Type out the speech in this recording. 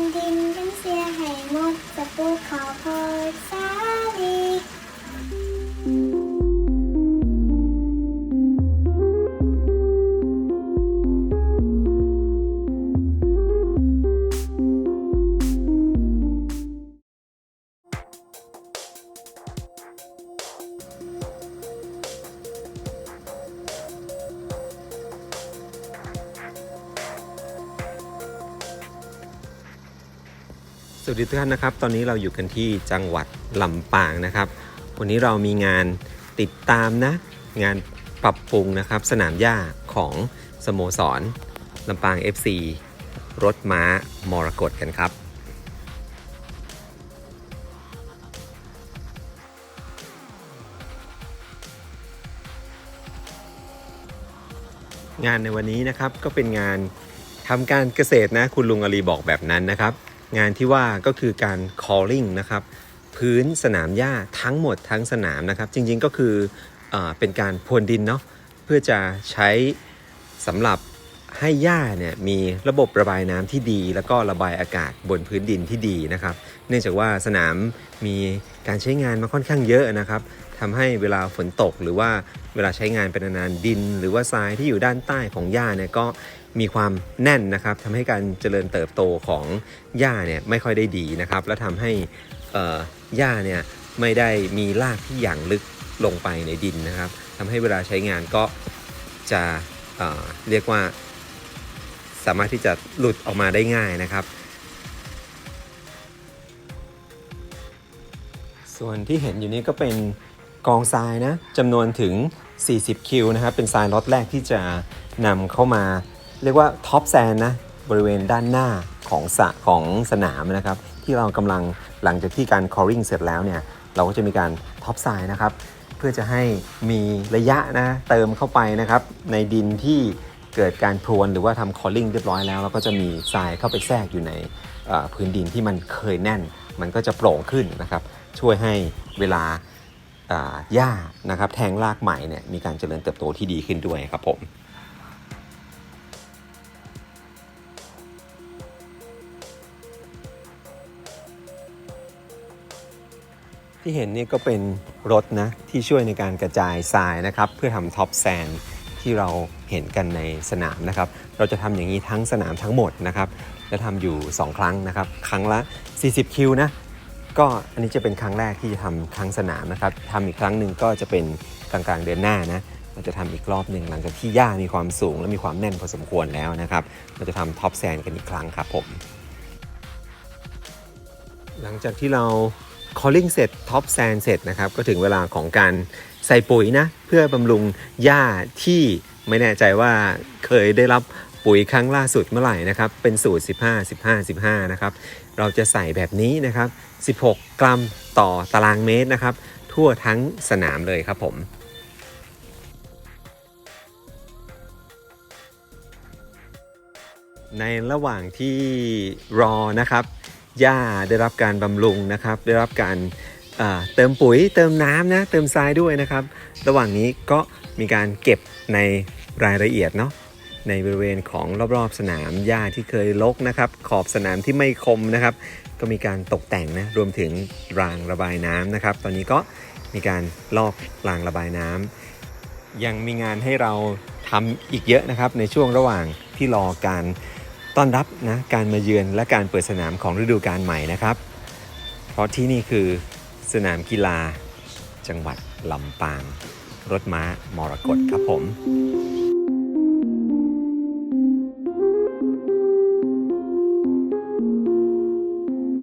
นดินกันเสียให้หมดจะปลูกข้าวโพด วัสดีทุกท่านนะครับ ตอนนี้เราอยู่กันที่จังหวัดลำปางนะครับ วันนี้เรามีงานติดตามนะ งานปรับปรุงนะครับ สนามหญ้าของสโมสรลำปาง FC รถม้ามรกตกันครับงานในวันนี้นะครับก็เป็นงานทำการเกษตรนะ คุณลุงอาลีบอกแบบนั้นนะครับ งานที่ว่าก็คือการ calling นะครับพื้นสนามหญ้าทั้งหมดทั้งสนามนะครับ จริงๆก็คือเออเป็นการพรวนดินเนาะเพื่อจะใช้สำหรับให้หญ้าเนี่ยมีระบบระบายน้ำที่ดี แล้วก็ระบายอากาศบนพื้นดินที่ดีนะครับ เนื่องจากว่าสนามมีการใช้งานมาค่อนข้างเยอะนะครับ ทำให้เวลาฝนตกหรือว่าเวลาใช้งานเป็นนานๆดิน หรือว่าทรายที่อยู่ด้านใต้ของหญ้าเนี่ยก็มีความแน่นนะครับทำให้การเจริญเติบโตของหญ้าเนี่ยไม่ค่อยได้ดีนะครับ และทำให้หญ้าเนี่ยไม่ได้มีรากที่หยั่งลึกลงไปในดินนะครับทำให้เวลาใช้งานก็จะเเรียกว่า สามารถที่จะหลุดออกมาได้ง่ายนะครับ ส่วนที่เห็นอยู่นี้ก็เป็น กองทรายนะจำนวนถึง 40 คิวนะครับ เป็นทรายล็อตแรกที่จะนำเข้ามา เรียกว่าท็อปแซนนะ บริเวณด้านหน้าของสะของสนามนะครับ ที่เรากำลังหลังจากที่การคอริ่งเสร็จแล้วเนี่ย เราก็จะมีการท็อปทรายนะครับ เพื่อจะให้มีระยะนะ เติมเข้าไปนะครับ ในดินที่เกิดการพรวนหรือว่าทำคอลลิ่งเรียบร้อยแล้วแล้วก็จะมีทรายเข้าไปแทรกอยู่ในพื้นดินที่มันเคยแน่น มันก็จะโปร่งขึ้นนะครับ ช่วยให้เวลา หญ้านะครับแทงรากใหม่เนี่ยมีการเจริญเติบโตที่ดีขึ้นด้วยครับผมที่เห็นนี่ก็เป็นรถนะที่ช่วยในการกระจายทรายนะครับ เพื่อทำท็อปแซนที่เราเห็นกันในสนามนะครับ เราจะทำอย่างนี้ทั้งสนามทั้งหมดนะครับและทำอยู่ 2 ครั้งนะครับ ครั้งละ 40 คิวนะ ก็อันนี้จะเป็นครั้งแรกที่จะทำครั้งสนามนะครับทำอีกครั้งหนึ่งก็จะเป็นกลางๆเดือนหน้านะเราจะทำอีกรอบหนึ่งหลังจากที่หญ้ามีความสูงและมีความแน่นพอสมควรแล้วนะครับเราจะทำท็อปแซนกันอีกครั้งครับผม หลังจากที่เรา calling เสร็จท็อปแซนเสร็จนะครับก็ถึงเวลาของการใส่ปุ๋ยนะ เพื่อบำรุงหญ้าที่ไม่แน่ใจว่าเคยได้รับ ปุ๋ยครั้งล่าสุดเมื่อไหร่นะครับ เป็นสูตร 15 15 15 นะครับ เราจะใส่แบบนี้นะครับ 16 กรัมต่อตารางเมตรนะครับ ทั่วทั้งสนามเลยครับผมในระหว่างที่รอนะครับหญ้าได้รับการบำรุงนะครับ ได้รับการเติมปุ๋ยเติมน้ำนะเติมทรายด้วยนะครับ ระหว่างนี้ก็มีการเก็บในรายละเอียดเนาะ ในบริเวณของรอบๆสนามหญ้าที่เคยรกนะครับ ขอบสนามที่ไม่คมนะครับ ก็มีการตกแต่งนะรวมถึงรางระบายน้ำนะครับ ตอนนี้ก็มีการลอกรางระบายน้ำยังมีงานให้เราทำอีกเยอะนะครับ ในช่วงระหว่างที่รอการต้อนรับนะการมาเยือนและการเปิดสนามของฤดูกาลใหม่นะครับ เพราะที่นี่คือสนามกีฬาจังหวัดลำปาง รถม้ามรกตครับผม